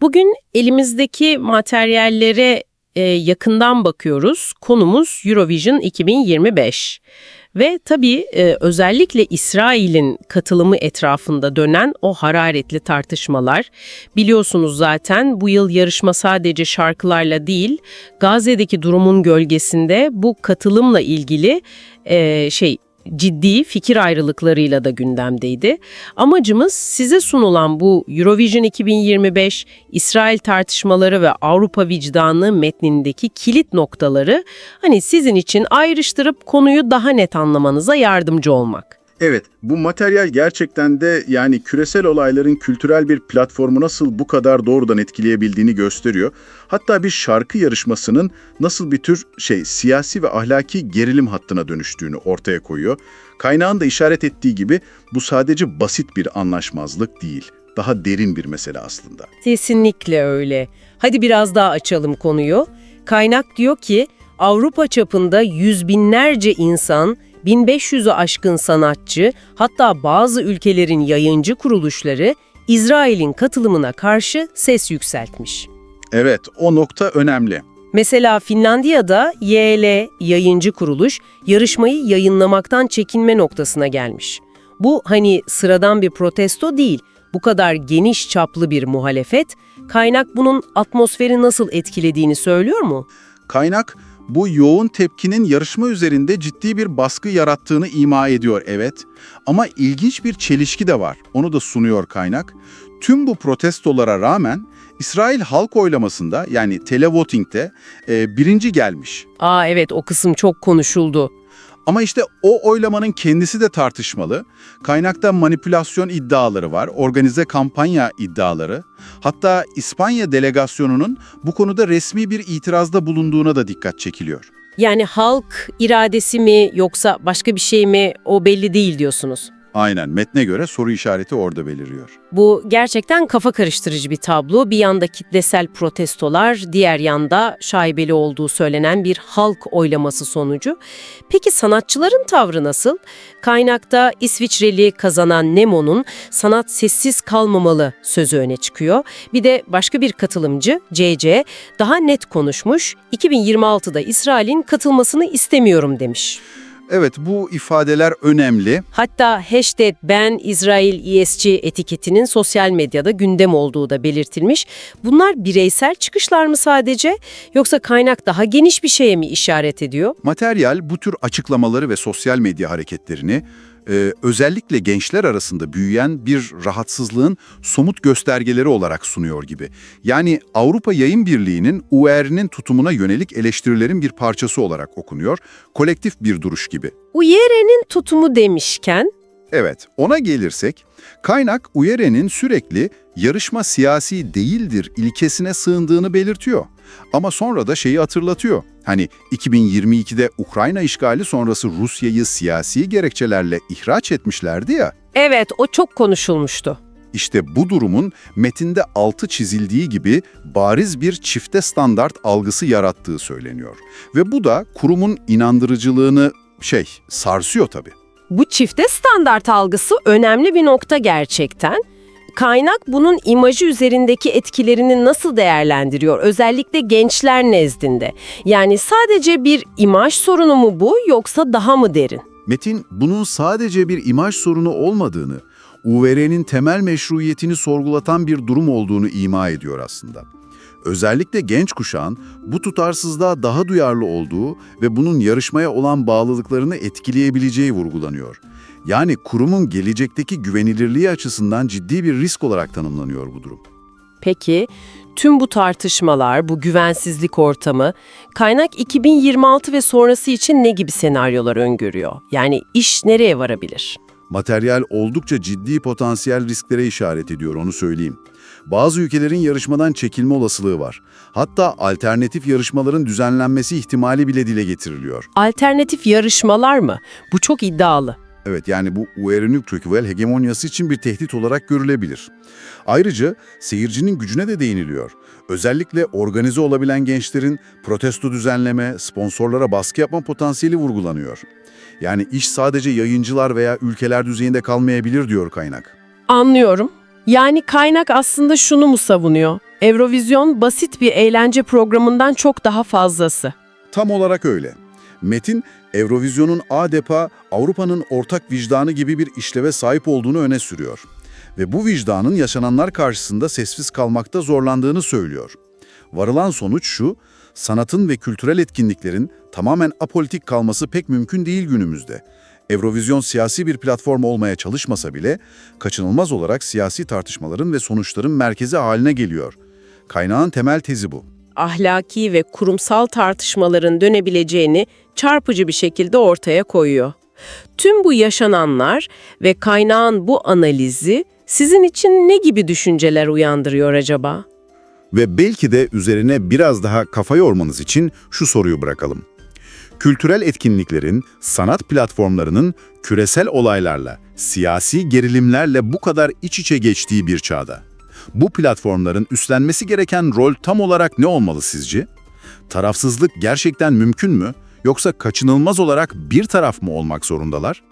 Bugün elimizdeki materyallere e, yakından bakıyoruz. Konumuz Eurovision 2025. Ve tabii e, özellikle İsrail'in katılımı etrafında dönen o hararetli tartışmalar. Biliyorsunuz zaten bu yıl yarışma sadece şarkılarla değil, Gazze'deki durumun gölgesinde bu katılımla ilgili e, şey ciddi fikir ayrılıklarıyla da gündemdeydi. Amacımız size sunulan bu Eurovision 2025 İsrail tartışmaları ve Avrupa vicdanı metnindeki kilit noktaları hani sizin için ayrıştırıp konuyu daha net anlamanıza yardımcı olmak. Evet, bu materyal gerçekten de yani küresel olayların kültürel bir platformu nasıl bu kadar doğrudan etkileyebildiğini gösteriyor. Hatta bir şarkı yarışmasının nasıl bir tür şey siyasi ve ahlaki gerilim hattına dönüştüğünü ortaya koyuyor. Kaynağın da işaret ettiği gibi bu sadece basit bir anlaşmazlık değil, daha derin bir mesele aslında. Kesinlikle öyle. Hadi biraz daha açalım konuyu. Kaynak diyor ki Avrupa çapında yüz binlerce insan 1500'ü aşkın sanatçı, hatta bazı ülkelerin yayıncı kuruluşları İsrail'in katılımına karşı ses yükseltmiş. Evet, o nokta önemli. Mesela Finlandiya'da YL yayıncı kuruluş yarışmayı yayınlamaktan çekinme noktasına gelmiş. Bu hani sıradan bir protesto değil, bu kadar geniş çaplı bir muhalefet. Kaynak bunun atmosferi nasıl etkilediğini söylüyor mu? Kaynak bu yoğun tepkinin yarışma üzerinde ciddi bir baskı yarattığını ima ediyor evet. Ama ilginç bir çelişki de var. Onu da sunuyor kaynak. Tüm bu protestolara rağmen İsrail halk oylamasında yani televoting'de e, birinci gelmiş. Aa evet o kısım çok konuşuldu. Ama işte o oylamanın kendisi de tartışmalı. Kaynakta manipülasyon iddiaları var, organize kampanya iddiaları. Hatta İspanya delegasyonunun bu konuda resmi bir itirazda bulunduğuna da dikkat çekiliyor. Yani halk iradesi mi yoksa başka bir şey mi o belli değil diyorsunuz. Aynen metne göre soru işareti orada beliriyor. Bu gerçekten kafa karıştırıcı bir tablo. Bir yanda kitlesel protestolar, diğer yanda şaibeli olduğu söylenen bir halk oylaması sonucu. Peki sanatçıların tavrı nasıl? Kaynakta İsviçreli kazanan Nemo'nun sanat sessiz kalmamalı sözü öne çıkıyor. Bir de başka bir katılımcı CC daha net konuşmuş. 2026'da İsrail'in katılmasını istemiyorum demiş. Evet bu ifadeler önemli. Hatta hashtag ben İsrail ESG etiketinin sosyal medyada gündem olduğu da belirtilmiş. Bunlar bireysel çıkışlar mı sadece yoksa kaynak daha geniş bir şeye mi işaret ediyor? Materyal bu tür açıklamaları ve sosyal medya hareketlerini e, özellikle gençler arasında büyüyen bir rahatsızlığın somut göstergeleri olarak sunuyor gibi. Yani Avrupa Yayın Birliği'nin UER'nin tutumuna yönelik eleştirilerin bir parçası olarak okunuyor, kolektif bir duruş gibi. Uyere'nin tutumu demişken Evet, ona gelirsek, kaynak Uyere'nin sürekli yarışma siyasi değildir ilkesine sığındığını belirtiyor. Ama sonra da şeyi hatırlatıyor. Hani 2022'de Ukrayna işgali sonrası Rusya'yı siyasi gerekçelerle ihraç etmişlerdi ya. evet o çok konuşulmuştu. İşte bu durumun metinde altı çizildiği gibi bariz bir çifte standart algısı yarattığı söyleniyor. Ve bu da kurumun inandırıcılığını şey sarsıyor tabii. Bu çifte standart algısı önemli bir nokta gerçekten. Kaynak bunun imajı üzerindeki etkilerini nasıl değerlendiriyor? Özellikle gençler nezdinde. Yani sadece bir imaj sorunu mu bu yoksa daha mı derin? Metin bunun sadece bir imaj sorunu olmadığını, UVR'nin temel meşruiyetini sorgulatan bir durum olduğunu ima ediyor aslında. Özellikle genç kuşağın bu tutarsızlığa daha duyarlı olduğu ve bunun yarışmaya olan bağlılıklarını etkileyebileceği vurgulanıyor. Yani kurumun gelecekteki güvenilirliği açısından ciddi bir risk olarak tanımlanıyor bu durum. Peki tüm bu tartışmalar, bu güvensizlik ortamı kaynak 2026 ve sonrası için ne gibi senaryolar öngörüyor? Yani iş nereye varabilir? Materyal oldukça ciddi potansiyel risklere işaret ediyor, onu söyleyeyim. Bazı ülkelerin yarışmadan çekilme olasılığı var. Hatta alternatif yarışmaların düzenlenmesi ihtimali bile dile getiriliyor. Alternatif yarışmalar mı? Bu çok iddialı. Evet yani bu UER'in kültürel hegemonyası için bir tehdit olarak görülebilir. Ayrıca seyircinin gücüne de değiniliyor. Özellikle organize olabilen gençlerin protesto düzenleme, sponsorlara baskı yapma potansiyeli vurgulanıyor. Yani iş sadece yayıncılar veya ülkeler düzeyinde kalmayabilir diyor kaynak. Anlıyorum. Yani kaynak aslında şunu mu savunuyor? Eurovizyon basit bir eğlence programından çok daha fazlası. Tam olarak öyle. Metin, Eurovizyon'un adeta Avrupa'nın ortak vicdanı gibi bir işleve sahip olduğunu öne sürüyor. Ve bu vicdanın yaşananlar karşısında sessiz kalmakta zorlandığını söylüyor. Varılan sonuç şu, sanatın ve kültürel etkinliklerin tamamen apolitik kalması pek mümkün değil günümüzde. Eurovizyon siyasi bir platform olmaya çalışmasa bile, kaçınılmaz olarak siyasi tartışmaların ve sonuçların merkezi haline geliyor. Kaynağın temel tezi bu. ahlaki ve kurumsal tartışmaların dönebileceğini çarpıcı bir şekilde ortaya koyuyor. Tüm bu yaşananlar ve kaynağın bu analizi sizin için ne gibi düşünceler uyandırıyor acaba? Ve belki de üzerine biraz daha kafa yormanız için şu soruyu bırakalım. Kültürel etkinliklerin, sanat platformlarının küresel olaylarla, siyasi gerilimlerle bu kadar iç içe geçtiği bir çağda. Bu platformların üstlenmesi gereken rol tam olarak ne olmalı sizce? Tarafsızlık gerçekten mümkün mü? Yoksa kaçınılmaz olarak bir taraf mı olmak zorundalar?